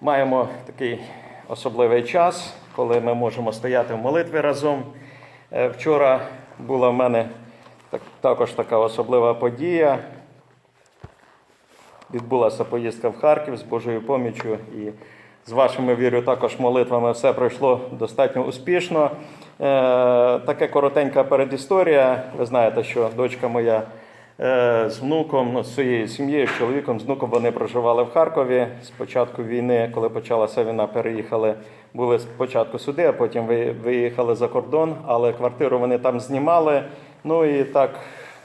Маємо такий особливий час, коли ми можемо стояти в молитві разом. Е, Вчора була в мене також така особлива подія. Відбулася поїздка в Харків з Божою поміччю і з вашими вірю, також молитвами все пройшло достатньо успішно. Е, Така коротенька передісторія. Ви знаєте, що дочка моя з внуком, ну, з своєю сім'єю, з чоловіком, з внуком вони проживали в Харкові. З початку війни, коли почалася війна, переїхали, були спочатку сюди, а потім виїхали за кордон, але квартиру вони там знімали. Ну і так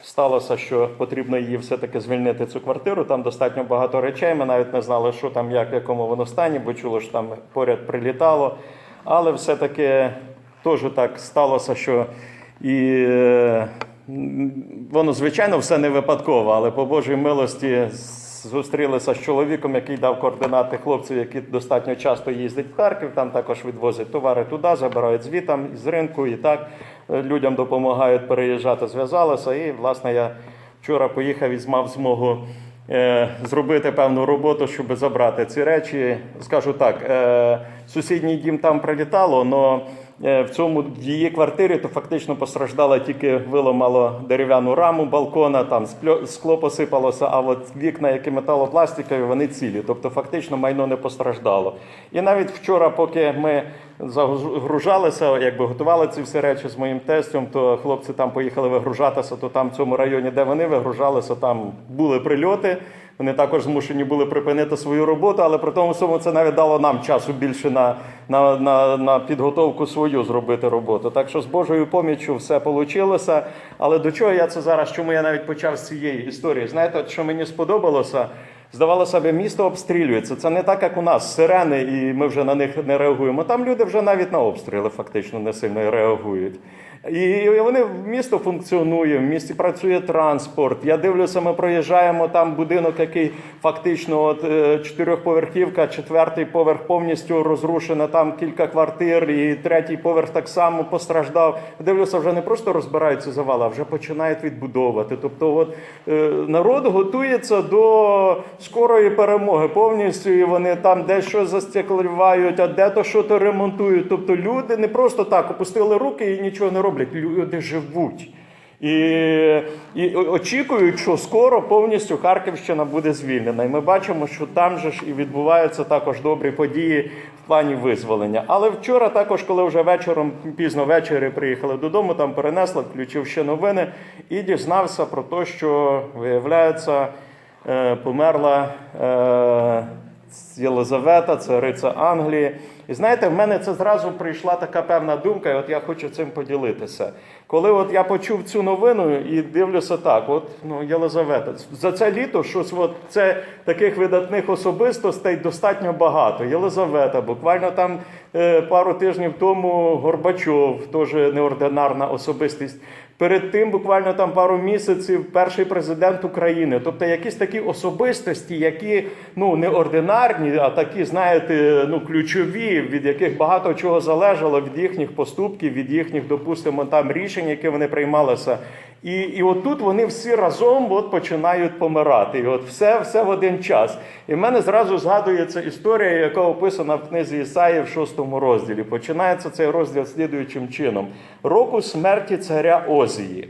сталося, що потрібно її все-таки звільнити цю квартиру. Там достатньо багато речей. Ми навіть не знали, що там, як, в якому воно стані, бо чули, що там поряд прилітало. Але все-таки теж так сталося, що і е, воно, звичайно, все не випадково, але по Божій милості зустрілися з чоловіком, який дав координати хлопців, які достатньо часто їздять в Харків. Там також відвозять товари туди, забирають звітам з ринку і так е, людям допомагають переїжджати. Зв'язалися. І, власне, я вчора поїхав і мав змогу. е, Зробити певну роботу, щоб забрати ці речі. Скажу так, е, сусідній дім там прилітало, але в цьому в її квартирі то фактично постраждала тільки виламало дерев'яну раму балкона, там скло посипалося, а от вікна, які металопластикові, вони цілі. Тобто фактично майно не постраждало. І навіть вчора, поки ми загружалися, якби готували ці всі речі з моїм тестем, то хлопці там поїхали вигружатися, то там в цьому районі, де вони вигружалися, там були прильоти. Вони також змушені були припинити свою роботу, але при тому всьому це навіть дало нам часу більше на, на, на, на підготовку свою зробити роботу. Так що з Божою поміччю все вийшло. Але до чого я це зараз? Чому я навіть почав з цієї історії? Знаєте, що мені сподобалося? Здавалося б, місто обстрілюється. Це не так, як у нас сирени, і ми вже на них не реагуємо. Там люди вже навіть на обстріли фактично не сильно реагують. І вони в місто функціонує, в місті працює транспорт. Я дивлюся, ми проїжджаємо там будинок, який фактично от е, чотирьохповерхівка, четвертий поверх повністю розрушена, там кілька квартир, і третій поверх так само постраждав. Дивлюся, вже не просто розбираються завали, а вже починають відбудовувати. Тобто, от е, народ готується до скорої перемоги повністю, і вони там дещо застеклювають, а де то що то ремонтують. Тобто люди не просто так опустили руки і нічого не роблять. Люди живуть. І, і очікують, що скоро повністю Харківщина буде звільнена. І ми бачимо, що там же ж і відбуваються також добрі події в плані визволення. Але вчора, також, коли вже вечором, пізно ввечері приїхали додому, там перенесли, включив ще новини і дізнався про те, що виявляється, померла. Е, Єлизавета, цариця Англії. І знаєте, в мене це зразу прийшла така певна думка, і от я хочу цим поділитися. Коли от я почув цю новину і дивлюся так, от ну Єлизавета, за це літо щось от це таких видатних особистостей достатньо багато. Єлизавета, буквально там е, пару тижнів тому Горбачов, теж неординарна особистість. Перед тим, буквально там пару місяців, перший президент України. Тобто якісь такі особистості, які ну неординарні, а такі, знаєте, ну ключові, від яких багато чого залежало від їхніх поступків, від їхніх, допустимо, там рішень, які вони приймалися. І, і от тут вони всі разом от починають помирати. І от все, все в один час. І в мене зразу згадується історія, яка описана в книзі Ісаї в шостому розділі. Починається цей розділ слідуючим чином: року смерті царя Озії.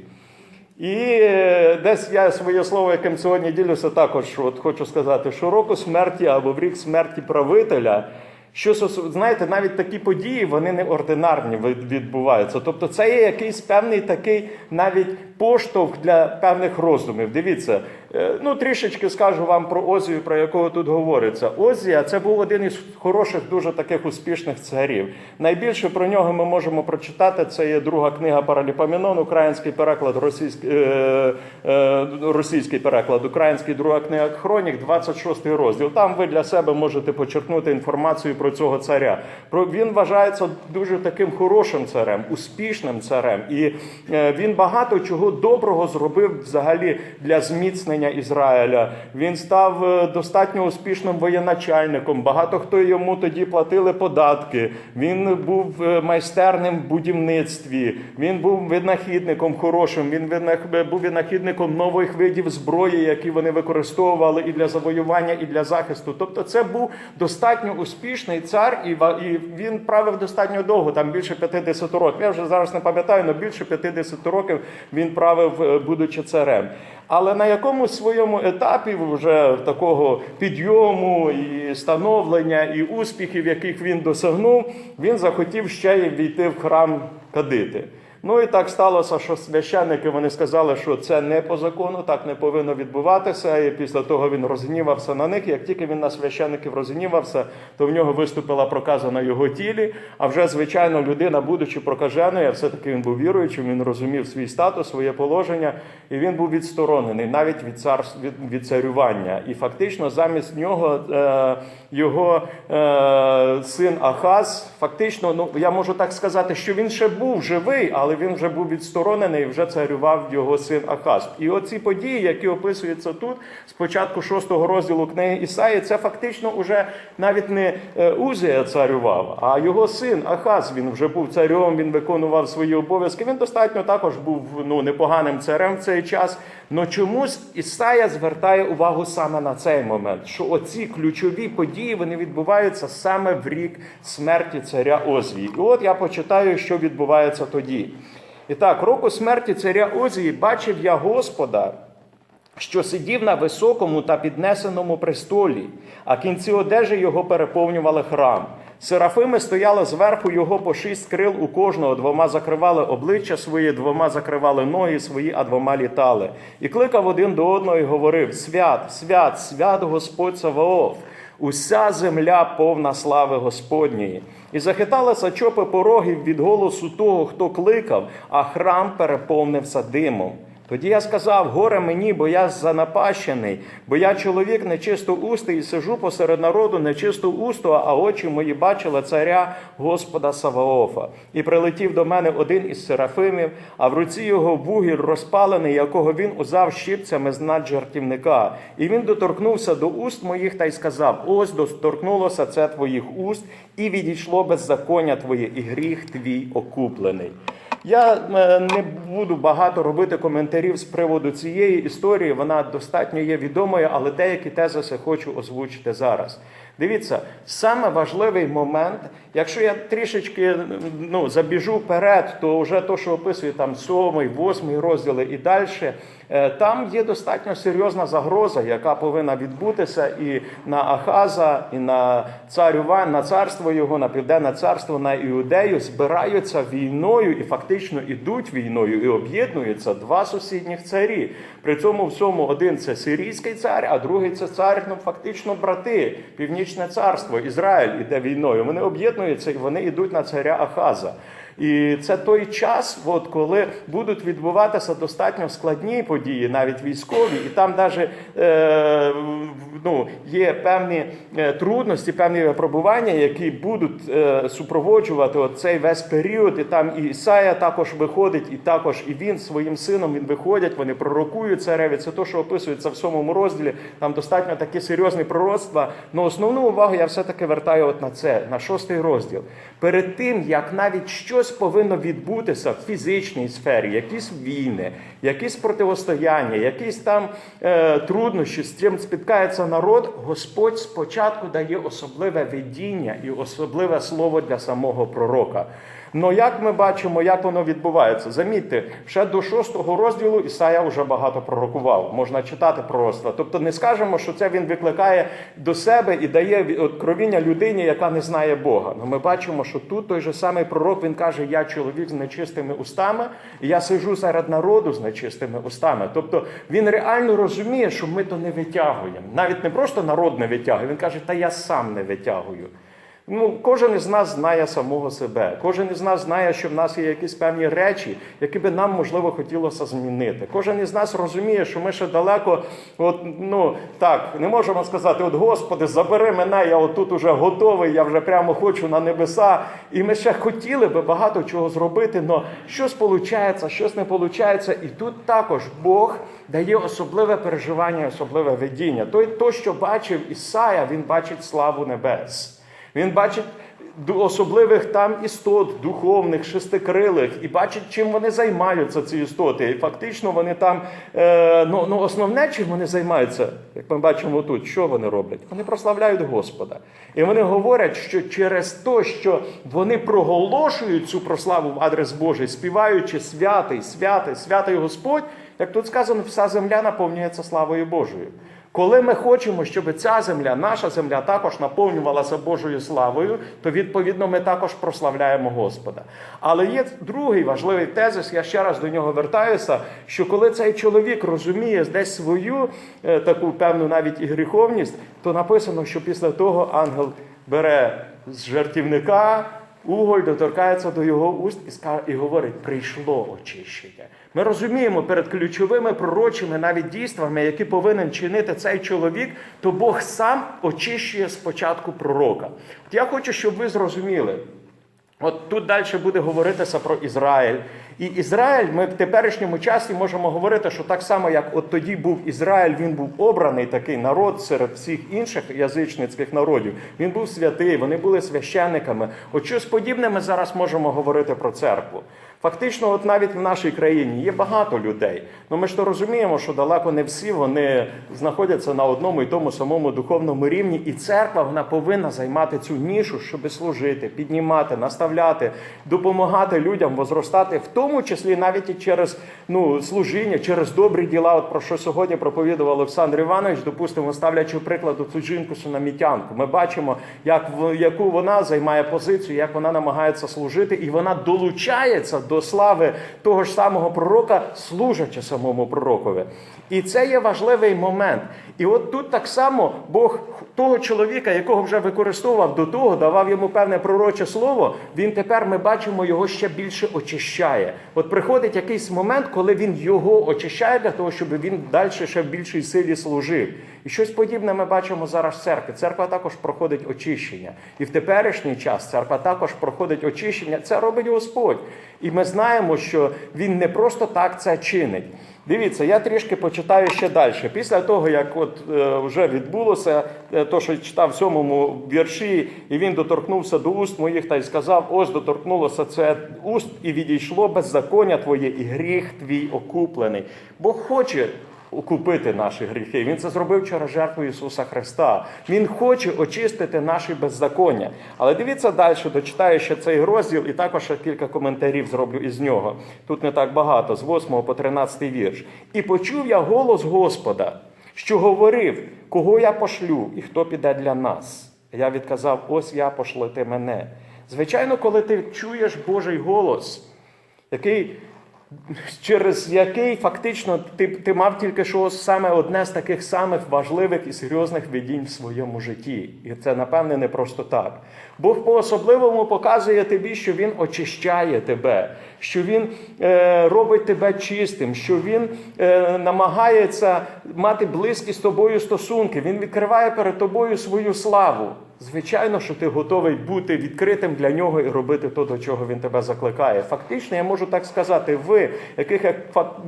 І е, десь я своє слово, яким сьогодні ділюся, також от хочу сказати, що року смерті або в рік смерті правителя. Що знаєте, навіть такі події вони неординарні від- відбуваються. Тобто, це є якийсь певний такий навіть поштовх для певних роздумів. Дивіться, е, ну трішечки скажу вам про Озію, про якого тут говориться. Озія це був один із хороших, дуже таких успішних царів. Найбільше про нього ми можемо прочитати. Це є друга книга Параліпоменон, український переклад, російський, е, е, російський переклад, український друга книга Хронік, 26 розділ. Там ви для себе можете почерпнути інформацію про цього царя. Про він вважається дуже таким хорошим царем, успішним царем, і е, він багато чого чого доброго зробив взагалі для зміцнення Ізраїля. Він став е, достатньо успішним воєначальником. Багато хто йому тоді платили податки. Він був е, майстерним в будівництві. Він був винахідником хорошим. Він винах- був винахідником нових видів зброї, які вони використовували і для завоювання, і для захисту. Тобто, це був достатньо успішний цар, і він правив достатньо довго, там більше 50 років. Я вже зараз не пам'ятаю, але більше 50 років він правив, е, будучи царем. Але на якомусь своєму етапі вже такого підйому і становлення, і успіхів, яких він досягнув, він захотів ще й війти в храм кадити. Ну і так сталося, що священники вони сказали, що це не по закону, так не повинно відбуватися. І після того він розгнівався на них. Як тільки він на священиків розгнівався, то в нього виступила проказа на його тілі. А вже звичайно, людина, будучи прокаженою, а все-таки він був віруючим, він розумів свій статус, своє положення, і він був відсторонений навіть від цар від, від царювання. І фактично замість нього е, його е, син Ахаз, фактично, ну я можу так сказати, що він ще був живий, але він вже був відсторонений і вже царював його син Ахаз. І оці події, які описуються тут, спочатку шостого розділу книги Ісаї, це фактично уже навіть не е, Узія царював, а його син Ахаз. Він вже був царем, він виконував свої обов'язки. Він достатньо також був ну непоганим царем в цей час. Но чомусь Ісая звертає увагу саме на цей момент, що оці ключові події вони відбуваються саме в рік смерті царя Озії. І от я почитаю, що відбувається тоді. І так, року смерті царя Озії бачив я Господа, що сидів на високому та піднесеному престолі, а кінці одежі його переповнювали храм. Серафими стояли зверху його по шість крил у кожного, двома закривали обличчя свої, двома закривали ноги свої, а двома літали. І кликав один до одного і говорив: Свят, свят, свят Господь Саваоф, уся земля повна слави Господньої. І захиталися чопи порогів від голосу того, хто кликав, а храм переповнився димом. Тоді я сказав: горе мені, бо я занапащений, бо я чоловік нечистоустий і сижу посеред народу нечистоустого, а очі мої бачили царя Господа Саваофа. І прилетів до мене один із серафимів, а в руці його вугіль розпалений, якого він узяв щипцями з над жартівника. І він доторкнувся до уст моїх та й сказав: Ось доторкнулося це твоїх уст, і відійшло беззаконня твоє, і гріх твій окуплений. Я е, не буду багато робити коментарів з приводу цієї історії. Вона достатньо є відомою, але деякі тезиси хочу озвучити зараз. Дивіться, саме важливий момент, якщо я трішечки ну, забіжу вперед, то вже то, що описує там сьомий, восьмий розділи і далі, там є достатньо серйозна загроза, яка повинна відбутися і на Ахаза, і на царю Ван, на царство його, на південне царство, на Іудею збираються війною і фактично ідуть війною і об'єднуються два сусідніх царі. При цьому всьому один це сирійський цар, а другий це цар, ну фактично брати, північне царство, Ізраїль іде війною. Вони об'єднуються і вони йдуть на царя Ахаза. І це той час, от, коли будуть відбуватися достатньо складні події, навіть військові, і там навіть е, ну, є певні е, трудності, певні випробування, які будуть е, супроводжувати от цей весь період. І там і Ісая також виходить, і також і він своїм сином він виходять, вони пророкують цареві. Це те, що описується в сьомому розділі. Там достатньо такі серйозні пророцтва. Но основну увагу я все-таки вертаю от на це, на шостий розділ. Перед тим, як навіть щось повинно відбутися в фізичній сфері, якісь війни, якісь противостояння, якісь там е, труднощі, з чим спіткається народ, Господь спочатку дає особливе видіння і особливе слово для самого пророка. Ну як ми бачимо, як воно відбувається? Замітьте, ще до шостого розділу Ісая вже багато пророкував. Можна читати пророцтва. Тобто не скажемо, що це він викликає до себе і дає откровіння людині, яка не знає Бога. Ну ми бачимо, що тут той же самий пророк він каже: Я чоловік з нечистими устами, і я сижу серед народу з нечистими устами. Тобто він реально розуміє, що ми то не витягуємо. Навіть не просто народ не витягує. Він каже, та я сам не витягую. Ну, кожен із нас знає самого себе. Кожен із нас знає, що в нас є якісь певні речі, які би нам можливо хотілося змінити. Кожен із нас розуміє, що ми ще далеко, от ну так, не можемо сказати: от Господи, забери мене, я отут уже готовий, я вже прямо хочу на небеса. І ми ще хотіли би багато чого зробити, але щось виходить, щось не виходить. І тут також Бог дає особливе переживання, особливе видіння. Той, то, що бачив Ісая, він бачить славу небес. Він бачить особливих там істот, духовних, шестикрилих, і бачить, чим вони займаються, ці істоти. І фактично вони там, е, ну, ну основне, чим вони займаються, як ми бачимо тут, що вони роблять? Вони прославляють Господа. І вони говорять, що через те, що вони проголошують цю прославу в адрес Божий, співаючи святий, святий, святий Господь, як тут сказано, вся земля наповнюється славою Божою. Коли ми хочемо, щоб ця земля, наша земля, також наповнювалася Божою славою, то відповідно ми також прославляємо Господа. Але є другий важливий тезис, я ще раз до нього вертаюся, що коли цей чоловік розуміє десь свою е, таку певну навіть і гріховність, то написано, що після того ангел бере з жартівника. Уголь доторкається до його уст і говорить: прийшло очищення. Ми розуміємо перед ключовими пророчими навіть дійствами, які повинен чинити цей чоловік, то Бог сам очищує спочатку пророка. От я хочу, щоб ви зрозуміли. От тут далі буде говоритися про Ізраїль. І Ізраїль, ми в теперішньому часі можемо говорити, що так само, як от тоді був Ізраїль, він був обраний такий народ серед всіх інших язичницьких народів. Він був святий, вони були священниками. От щось подібне ми зараз можемо говорити про церкву. Фактично, от навіть в нашій країні є багато людей. Ну ми ж то розуміємо, що далеко не всі вони знаходяться на одному і тому самому духовному рівні, і церква вона повинна займати цю нішу, щоб служити, піднімати, наставляти, допомагати людям возростати, в тому числі навіть і через ну, служіння, через добрі діла. От про що сьогодні проповідував Олександр Іванович, допустимо, ставлячи приклад цю жінку Сунамітянку. Ми бачимо, як яку вона займає позицію, як вона намагається служити, і вона долучається до слави того ж самого пророка, служачи самому пророкові. І це є важливий момент. І от тут так само Бог того чоловіка, якого вже використовував до того, давав йому певне пророче слово. Він тепер ми бачимо його ще більше очищає. От приходить якийсь момент, коли він його очищає для того, щоб він далі ще в більшій силі служив. І щось подібне ми бачимо зараз в церкві. Церква також проходить очищення. І в теперішній час церква також проходить очищення. Це робить Господь. І ми знаємо, що він не просто так це чинить. Дивіться, я трішки почитаю ще далі. Після того, як от е, вже відбулося е, то, що читав в сьомому вірші, і він доторкнувся до уст моїх та й сказав: ось доторкнулося це уст, і відійшло беззаконня твоє, і гріх твій окуплений. Бог хоче окупити наші гріхи. Він це зробив через жертву Ісуса Христа. Він хоче очистити наші беззаконня. Але дивіться далі, дочитаю ще цей розділ, і також ще кілька коментарів зроблю із нього. Тут не так багато, з 8 по 13 вірш. І почув я голос Господа, що говорив, кого я пошлю і хто піде для нас. Я відказав: ось я пошлете мене. Звичайно, коли ти чуєш Божий голос, який через який фактично ти, ти мав тільки що саме одне з таких самих важливих і серйозних видінь в своєму житті. І це, напевне, не просто так. Бог по-особливому показує тобі, що Він очищає тебе, що Він е, робить тебе чистим, що Він е, намагається мати близькі з тобою стосунки. Він відкриває перед тобою свою славу. Звичайно, що ти готовий бути відкритим для нього і робити то, до чого він тебе закликає. Фактично, я можу так сказати, ви, яких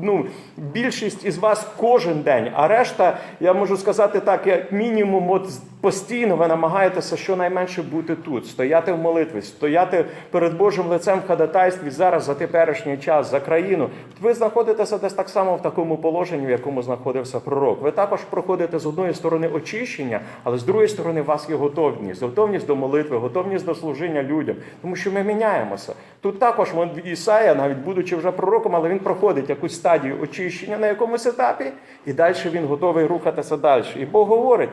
ну, більшість із вас кожен день, а решта, я можу сказати так, як мінімум, от постійно ви намагаєтеся щонайменше бути тут, стояти в молитві, стояти перед Божим лицем в ходатайстві зараз за теперішній час, за країну. Ви знаходитеся десь так само в такому положенні, в якому знаходився пророк. Ви також проходите з одної сторони очищення, але з другої сторони у вас є готовність, готовність до молитви, готовність до служіння людям, тому що ми міняємося. Тут також Ісая, навіть будучи вже пророком, але він проходить якусь стадію очищення на якомусь етапі, і далі він готовий рухатися далі. І Бог говорить.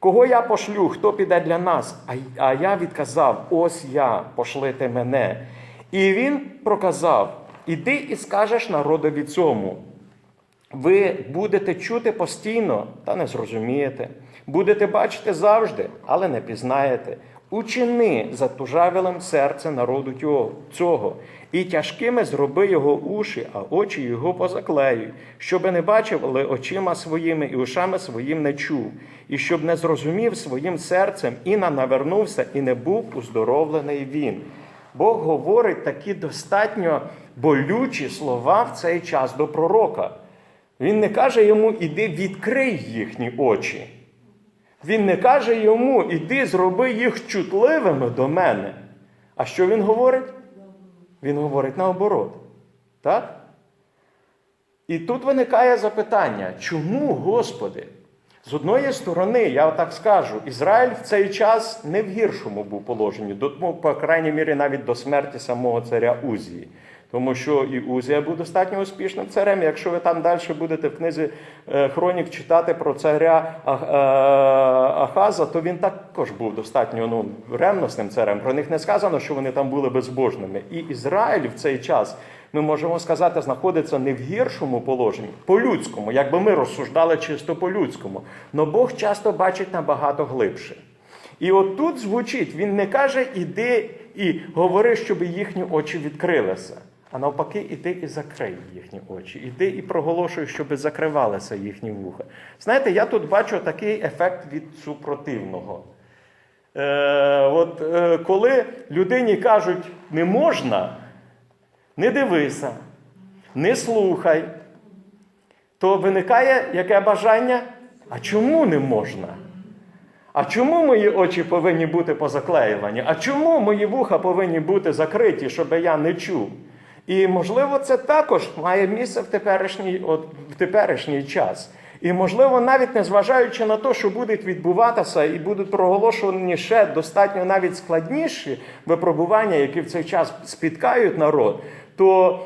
Кого я пошлю, хто піде для нас? А, я відказав: ось я, пошлите мене. І він проказав: іди і скажеш народові цьому. Ви будете чути постійно, та не зрозумієте. Будете бачити завжди, але не пізнаєте. Учини затужавілим серце народу цього, і тяжкими зроби його уші, а очі його позаклеюй, щоби не бачив, але очима своїми і ушами своїм не чув, і щоб не зрозумів своїм серцем і не навернувся, і не був уздоровлений він. Бог говорить такі достатньо болючі слова в цей час до пророка. Він не каже йому, іди відкрий їхні очі. Він не каже йому, іди зроби їх чутливими до мене. А що він говорить? Він говорить наоборот. Так? І тут виникає запитання, чому, Господи? З одної сторони, я так скажу, Ізраїль в цей час не в гіршому був положенні, ну, по крайній мірі, навіть до смерті самого царя Узії. Тому що і Узія був достатньо успішним царем. Якщо ви там далі будете в книзі е, Хронік читати про царя е, Ахаза, то він також був достатньо ну, ревносним царем. Про них не сказано, що вони там були безбожними. І Ізраїль в цей час, ми можемо сказати, знаходиться не в гіршому положенні, по-людському, якби ми розсуждали чисто по-людському. Но Бог часто бачить набагато глибше. І от тут звучить, він не каже, іди і говори, щоб їхні очі відкрилися. А навпаки, іди і закрий їхні очі. Іди і проголошуй, щоб закривалися їхні вуха. Знаєте, я тут бачу такий ефект від супротивного. Е, от, е, коли людині кажуть, не можна, не дивися, не слухай, то виникає яке бажання? А чому не можна? А чому мої очі повинні бути позаклеювані? А чому мої вуха повинні бути закриті, щоб я не чув? І можливо, це також має місце в теперішній, от, в теперішній час. І можливо, навіть незважаючи на те, що будуть відбуватися і будуть проголошені ще достатньо навіть складніші випробування, які в цей час спіткають народ, то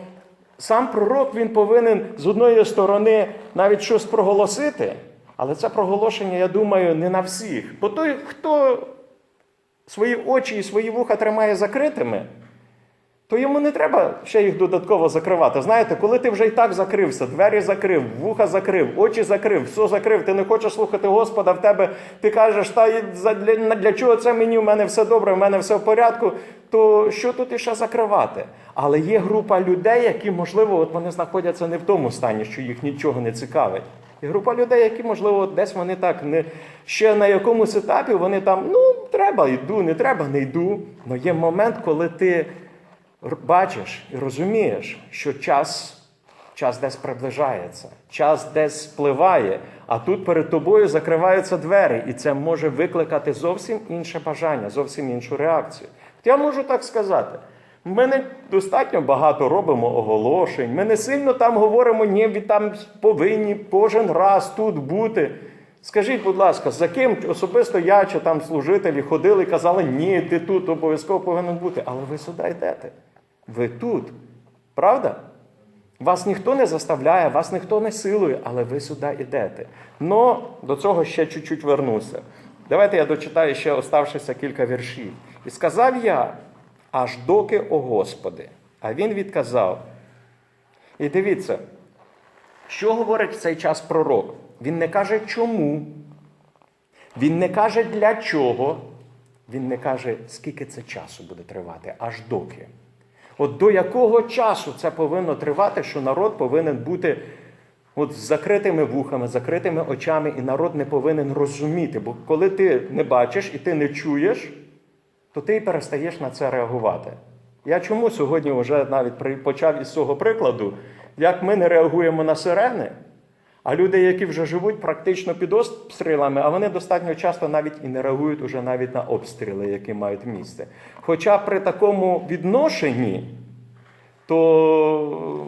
сам пророк він повинен з одної сторони навіть щось проголосити, але це проголошення, я думаю, не на всіх. Бо той, хто свої очі і свої вуха тримає закритими, то йому не треба ще їх додатково закривати. Знаєте, коли ти вже і так закрився, двері закрив, вуха закрив, очі закрив, все закрив, ти не хочеш слухати Господа, в тебе ти кажеш, та для, для чого це мені? У мене все добре, в мене все в порядку. То що тут іще закривати? Але є група людей, які, можливо, от вони знаходяться не в тому стані, що їх нічого не цікавить. І група людей, які, можливо, десь вони так не ще на якомусь етапі вони там, ну, треба, йду, не треба, не йду. Але є момент, коли ти бачиш і розумієш, що час, час десь приближається, час десь спливає, а тут перед тобою закриваються двері, і це може викликати зовсім інше бажання, зовсім іншу реакцію. Я можу так сказати. Ми не достатньо багато робимо оголошень. Ми не сильно там говоримо, ні, ви там повинні кожен раз тут бути. Скажіть, будь ласка, за ким особисто я чи там служителі ходили і казали, ні, ти тут обов'язково повинен бути. Але ви сюди йдете. Ви тут. Правда? Вас ніхто не заставляє, вас ніхто не силує, але ви сюди йдете. Но до цього ще чуть-чуть вернуся. Давайте я дочитаю ще оставшися кілька віршів. І сказав я, аж доки, о Господи. А він відказав. І дивіться, що говорить в цей час пророк? Він не каже чому, він не каже для чого, він не каже, скільки це часу буде тривати, аж доки. От до якого часу це повинно тривати, що народ повинен бути от з закритими вухами, закритими очами, і народ не повинен розуміти. Бо коли ти не бачиш і ти не чуєш, то ти перестаєш на це реагувати. Я чому сьогодні вже навіть почав із цього прикладу, як ми не реагуємо на сирени, а люди, які вже живуть практично під обстрілами, а вони достатньо часто навіть і не реагують уже навіть на обстріли, які мають місце. Хоча при такому відношенні, то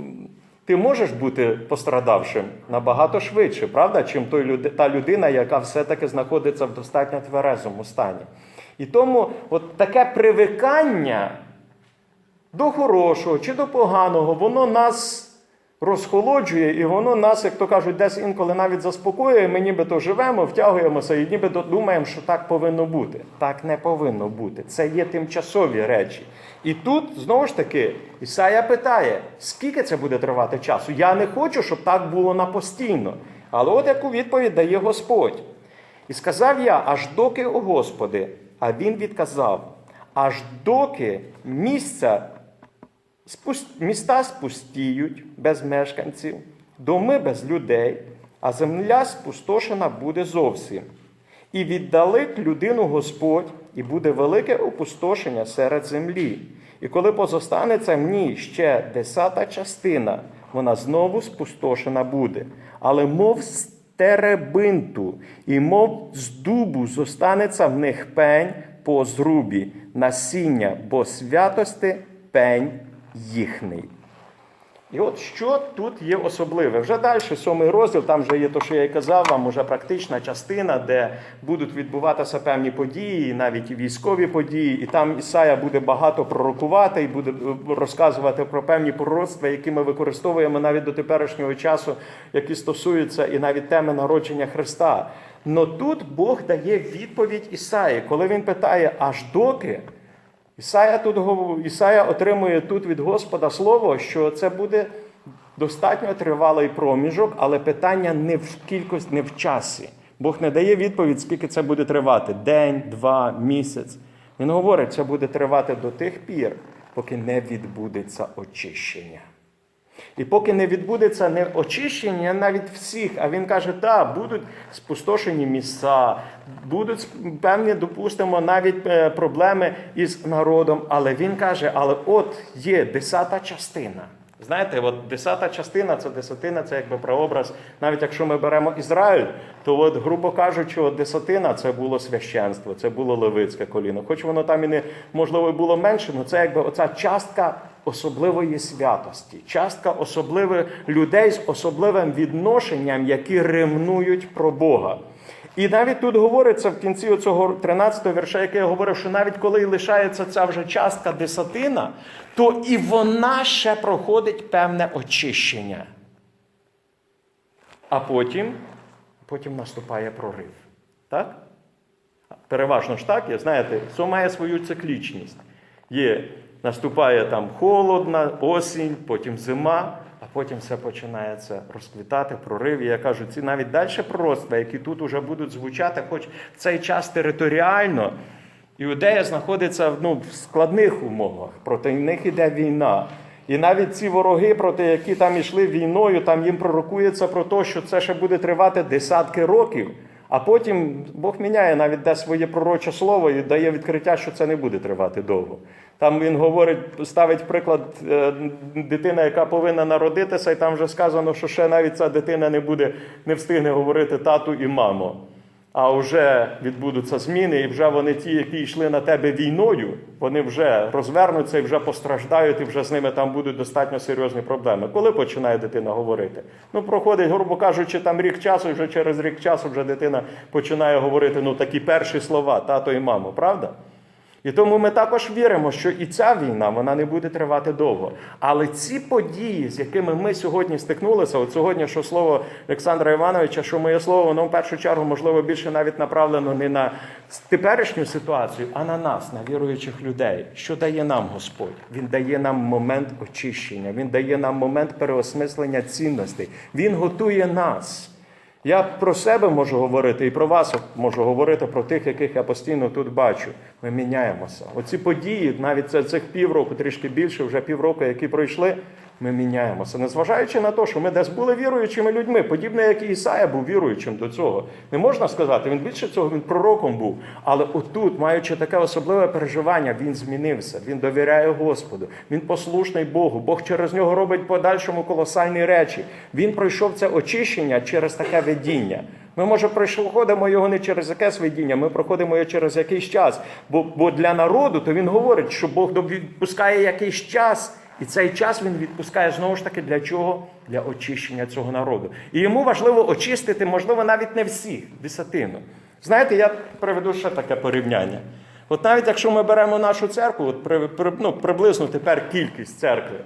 ти можеш бути пострадавшим набагато швидше, правда, чим той люди- та людина, яка все-таки знаходиться в достатньо тверезому стані. І тому от таке привикання до хорошого чи до поганого, воно нас розхолоджує, і воно нас, як то кажуть, десь інколи навіть заспокоює. Ми нібито живемо, втягуємося і нібито думаємо, що так повинно бути. Так не повинно бути. Це є тимчасові речі. І тут знову ж таки Ісая питає, скільки це буде тривати часу? Я не хочу, щоб так було на постійно. Але от яку відповідь дає Господь. І сказав я, аж доки, о Господи, а він відказав, аж доки місця міста спустіють без мешканців, доми без людей, а земля спустошена буде зовсім. І віддалить людину Господь, і буде велике опустошення серед землі. І коли позостанеться в ній ще десята частина, вона знову спустошена буде. Але мов з теребинту, і мов з дубу зостанеться в них пень по зрубі, насіння, бо святости пень їхній. І от що тут є особливе? Вже далі, сьомий розділ, там вже є те, що я й казав вам, уже практична частина, де будуть відбуватися певні події, навіть і військові події, і там Ісая буде багато пророкувати і буде е, розказувати про певні пророцтва, які ми використовуємо навіть до теперішнього часу, які стосуються і навіть теми народження Христа. Но тут Бог дає відповідь Ісаї, коли він питає, аж доки. Ісая, тут, Ісая отримує тут від Господа слово, що це буде достатньо тривалий проміжок, але питання не в кількості, не в часі. Бог не дає відповідь, скільки це буде тривати: день, два, місяць. Він говорить, це буде тривати до тих пір, поки не відбудеться очищення. І поки не відбудеться не очищення навіть всіх, а він каже, так, будуть спустошені місця, будуть певні, допустимо, навіть е, проблеми із народом. Але він каже, але от є десята частина. Знаєте, от десята частина це десятина, це якби прообраз. Навіть якщо ми беремо Ізраїль, то от, грубо кажучи, от десятина це було священство, це було левицьке коліно. Хоч воно там і не можливо було менше, але це якби оця частка особливої святості, частка особливих людей з особливим відношенням, які ремнують про Бога. І навіть тут говориться в кінці цього 13-го вірша, який я говорив, що навіть коли лишається ця вже частка десятина, то і вона ще проходить певне очищення. А потім, потім наступає прорив. Так? Переважно ж так, знаєте, все має свою циклічність. Є, наступає там холодна, осінь, потім зима, а потім все починається розквітати, прорив. І я кажу, ці навіть далі пророцтва, які тут уже будуть звучати, хоч в цей час територіально. Іудея знаходиться ну, в складних умовах, проти них іде війна. І навіть ці вороги, проти які там йшли війною, там їм пророкується про те, що це ще буде тривати десятки років. А потім Бог міняє навіть де своє пророче слово і дає відкриття, що це не буде тривати довго. Там він говорить, ставить приклад е, дитина, яка повинна народитися, і там вже сказано, що ще навіть ця дитина не буде, не встигне говорити тату і мамо. А вже відбудуться зміни, і вже вони ті, які йшли на тебе війною, вони вже розвернуться і вже постраждають, і вже з ними там будуть достатньо серйозні проблеми. Коли починає дитина говорити? Ну, проходить, грубо кажучи, там рік часу, і вже через рік часу вже дитина починає говорити ну, такі перші слова, тато і мамо, правда? І тому ми також віримо, що і ця війна вона не буде тривати довго. Але ці події, з якими ми сьогодні стикнулися, от сьогодні, що слово Олександра Івановича, що моє слово, воно в першу чергу, можливо, більше навіть направлено не на теперішню ситуацію, а на нас, на віруючих людей. Що дає нам Господь? Він дає нам момент очищення, Він дає нам момент переосмислення цінностей. Він готує нас. Я про себе можу говорити і про вас можу говорити про тих, яких я постійно тут бачу. Ми міняємося. Оці події, навіть це цих півроку, трішки більше, вже півроку, які пройшли, ми міняємося. Незважаючи на те, що ми десь були віруючими людьми, подібно як і Ісая був віруючим до цього. Не можна сказати, він більше цього він пророком був. Але отут, маючи таке особливе переживання, він змінився. Він довіряє Господу. Він послушний Богу. Бог через нього робить подальшому колосальні речі. Він пройшов це очищення через таке видіння. Ми, може, проходимо його не через якесь видіння, ми проходимо його через якийсь час. Бо, бо для народу то він говорить, що Бог відпускає якийсь час. І цей час він відпускає знову ж таки для чого? Для очищення цього народу. І йому важливо очистити, можливо, навіть не всіх, десятину. Знаєте, я приведу ще таке порівняння. От навіть якщо ми беремо нашу церкву, от при, при, ну, приблизно тепер кількість церкви,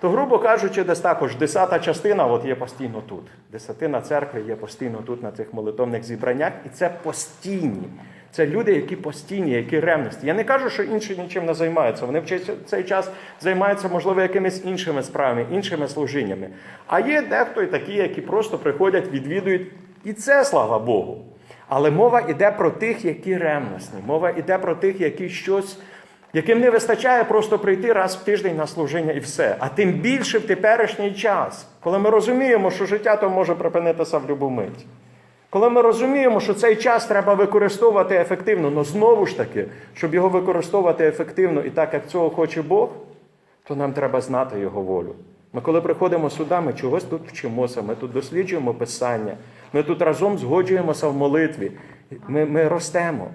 то, грубо кажучи, десь також десята частина от є постійно тут. Десятина церкви є постійно тут, на цих молитовних зібраннях, і це постійні. Це люди, які постійні, які ревності. Я не кажу, що інші нічим не займаються. Вони в цей- час займаються, можливо, якимись іншими справами, іншими служіннями. А є дехто і такі, які просто приходять, відвідують. І це слава Богу. Але мова йде про тих, які ревностні. Мова йде про тих, які щось, яким не вистачає просто прийти раз в тиждень на служіння і все. А тим більше в теперішній час, коли ми розуміємо, що життя то може припинитися в будь-яку мить. Коли ми розуміємо, що цей час треба використовувати ефективно, але знову ж таки, щоб його використовувати ефективно і так, як цього хоче Бог, то нам треба знати Його волю. Ми, коли приходимо сюди, ми чогось тут вчимося, ми тут досліджуємо Писання, ми тут разом згоджуємося в молитві, ми, ми ростемо.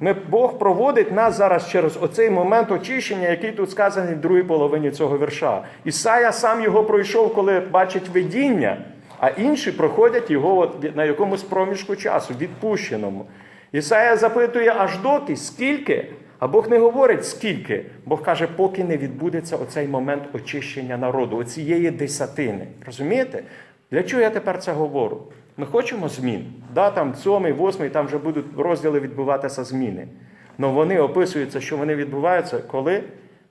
Ми, Бог проводить нас зараз через оцей момент очищення, який тут сказаний в другій половині цього вірша. Ісая сам його пройшов, коли бачить видіння, а інші проходять його от на якомусь проміжку часу, відпущеному. Ісая запитує аж доки, скільки? А Бог не говорить скільки. Бог каже, поки не відбудеться оцей момент очищення народу, оцієї десятини. Розумієте? Для чого я тепер це говорю? Ми хочемо змін. Да, там сьомий, восьмий, там вже будуть розділи відбуватися зміни. Але вони описуються, що вони відбуваються, коли?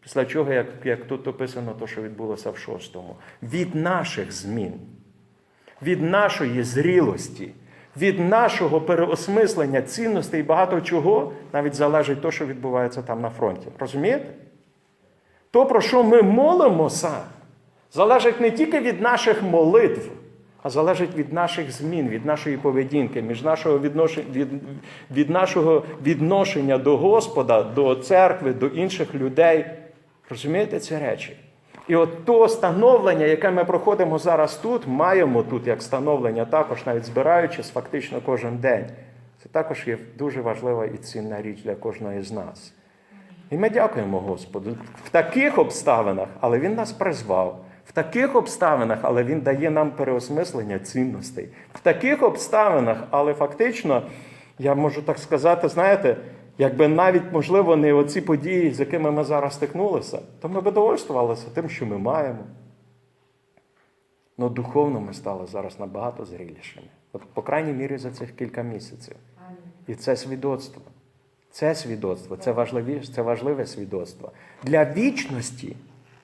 Після чого, як, як тут описано, то, що відбулося в шостому. Від наших змін, від нашої зрілості, від нашого переосмислення цінностей і багато чого навіть залежить те, що відбувається там на фронті. Розумієте? То, про що ми молимося, залежить не тільки від наших молитв, а залежить від наших змін, від нашої поведінки, від нашого відношення, від, від нашого відношення до Господа, до церкви, до інших людей. Розумієте ці речі? І от то становлення, яке ми проходимо зараз тут, маємо тут як становлення, також навіть збираючись фактично кожен день. Це також є дуже важлива і цінна річ для кожної з нас. І ми дякуємо Господу в таких обставинах, але Він нас призвав. В таких обставинах, але Він дає нам переосмислення цінностей. В таких обставинах, але фактично, я можу так сказати, знаєте, якби навіть, можливо, не оці події, з якими ми зараз стикнулися, то ми б довольствувалися тим, що ми маємо. Ну, духовно ми стали зараз набагато зрілішими. От, по крайній мірі, за цих кілька місяців. І це свідоцтво. Це свідоцтво, це важливе, це важливе свідоцтво. Для вічності,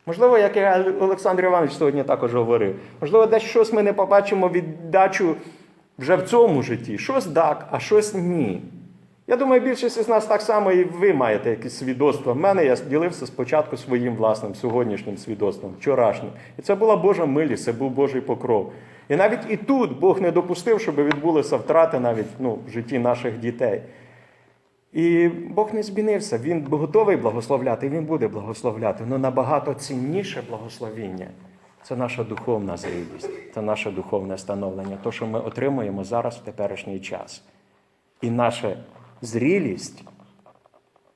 можливо, як я Олександр Іванович сьогодні також говорив, можливо, десь щось ми не побачимо віддачу вже в цьому житті. Щось так, а щось ні. Я думаю, більшість із нас так само і ви маєте якісь свідоцтва. В мене я ділився спочатку своїм власним сьогоднішнім свідоцтвом, вчорашнім. І це була Божа милість, це був Божий покров. І навіть і тут Бог не допустив, щоб відбулися втрати навіть ну, в житті наших дітей. І Бог не змінився. Він готовий благословляти, і Він буде благословляти. Але набагато цінніше благословіння це наша духовна зрілість, це наше духовне становлення, те, що ми отримуємо зараз в теперішній час. І наша зрілість,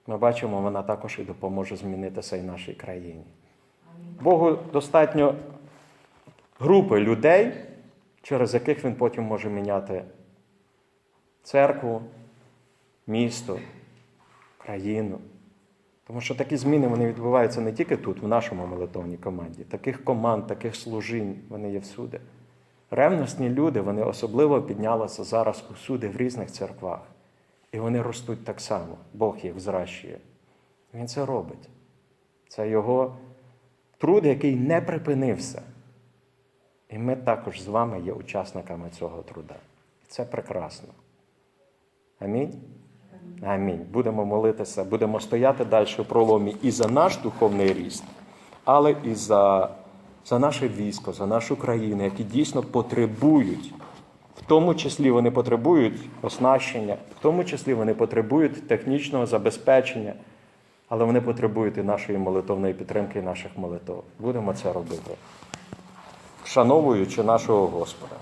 ми бачимо, вона також і допоможе змінитися і нашій країні. Богу достатньо групи людей, через яких він потім може міняти церкву, місто, країну. Тому що такі зміни вони відбуваються не тільки тут, в нашому молитовній команді. Таких команд, таких служінь вони є всюди. Ревностні люди, вони особливо піднялися зараз усюди в різних церквах. І вони ростуть так само. Бог їх зращує. Він це робить. Це його труд, який не припинився. І ми також з вами є учасниками цього труда. І це прекрасно. Амінь. Амінь. Будемо молитися, будемо стояти далі в проломі і за наш духовний ріст, але і за, за наше військо, за нашу країну, які дійсно потребують. В тому числі вони потребують оснащення, в тому числі вони потребують технічного забезпечення, але вони потребують і нашої молитовної підтримки, і наших молитов. Будемо це робити, вшановуючи нашого Господа.